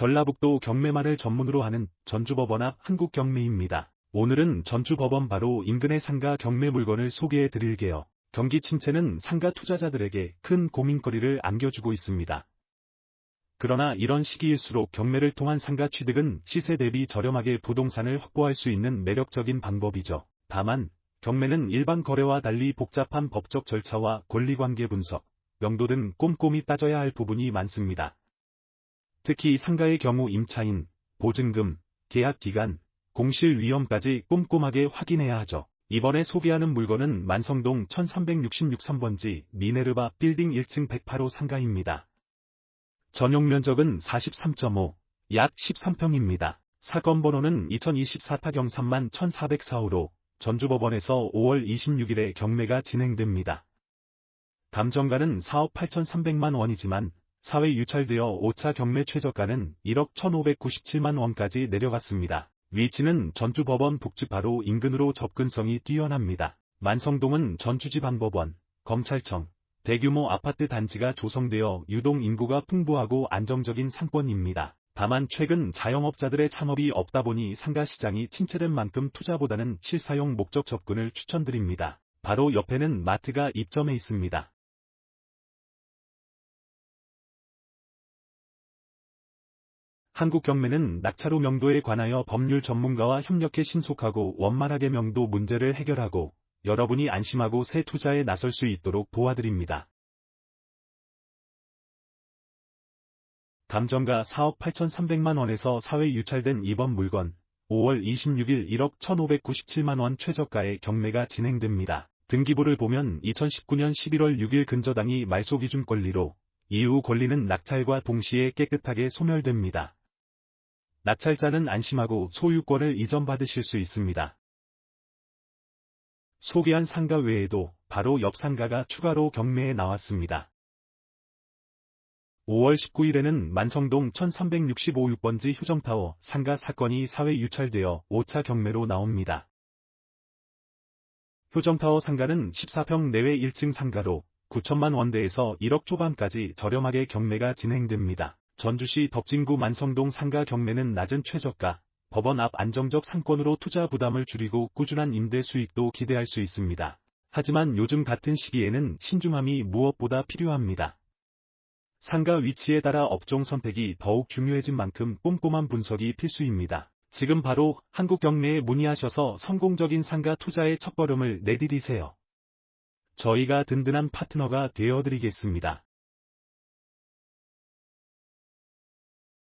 전라북도 경매만을 전문으로 하는 전주법원앞 한국경매입니다. 오늘은 전주법원 바로 인근의 상가 경매 물건을 소개해 드릴게요. 경기 침체는 상가 투자자들에게 큰 고민거리를 안겨주고 있습니다. 그러나 이런 시기일수록 경매를 통한 상가 취득은 시세 대비 저렴하게 부동산을 확보할 수 있는 매력적인 방법이죠. 다만 경매는 일반 거래와 달리 복잡한 법적 절차와 권리관계 분석, 명도 등 꼼꼼히 따져야 할 부분이 많습니다. 특히 상가의 경우 임차인, 보증금, 계약 기간, 공실 위험까지 꼼꼼하게 확인해야 하죠. 이번에 소개하는 물건은 만성동 1366 3번지 미네르바 빌딩 1층 108호 상가입니다. 전용 면적은 43.5, 약 13평입니다. 사건 번호는 2024 타경 3만 1404호로 전주법원에서 5월 26일에 경매가 진행됩니다. 감정가는 4억 8,300만 원이지만 사회 유찰되어 5차 경매 최저가는 1억 1,597만 원까지 내려갔습니다. 위치는 전주 법원 북측 바로 인근으로 접근성이 뛰어납니다. 만성동은 전주지방법원, 검찰청, 대규모 아파트 단지가 조성되어 유동 인구가 풍부하고 안정적인 상권입니다. 다만 최근 자영업자들의 창업이 없다 보니 상가 시장이 침체된 만큼 투자보다는 실사용 목적 접근을 추천드립니다. 바로 옆에는 마트가 입점해 있습니다. 한국경매는 낙찰후 명도에 관하여 법률 전문가와 협력해 신속하고 원만하게 명도 문제를 해결하고 여러분이 안심하고 새 투자에 나설 수 있도록 도와드립니다. 감정가 4억 8,300만 원에서 사회 유찰된 이번 물건 5월 26일 1억 1,597만 원 최저가의 경매가 진행됩니다. 등기부를 보면 2019년 11월 6일 근저당이 말소 기준 권리로 이후 권리는 낙찰과 동시에 깨끗하게 소멸됩니다. 낙찰자는 안심하고 소유권을 이전받으실 수 있습니다. 소개한 상가 외에도 바로 옆 상가가 추가로 경매에 나왔습니다. 5월 19일에는 만성동 1365 6번지 효정타워 상가 사건이 사회 유찰되어 5차 경매로 나옵니다. 효정타워 상가는 14평 내외 1층 상가로 9천만 원대에서 1억 초반까지 저렴하게 경매가 진행됩니다. 전주시 덕진구 만성동 상가 경매는 낮은 최저가, 법원 앞 안정적 상권으로 투자 부담을 줄이고 꾸준한 임대 수익도 기대할 수 있습니다. 하지만 요즘 같은 시기에는 신중함이 무엇보다 필요합니다. 상가 위치에 따라 업종 선택이 더욱 중요해진 만큼 꼼꼼한 분석이 필수입니다. 지금 바로 한국 경매에 문의하셔서 성공적인 상가 투자의 첫걸음을 내디디세요. 저희가 든든한 파트너가 되어드리겠습니다.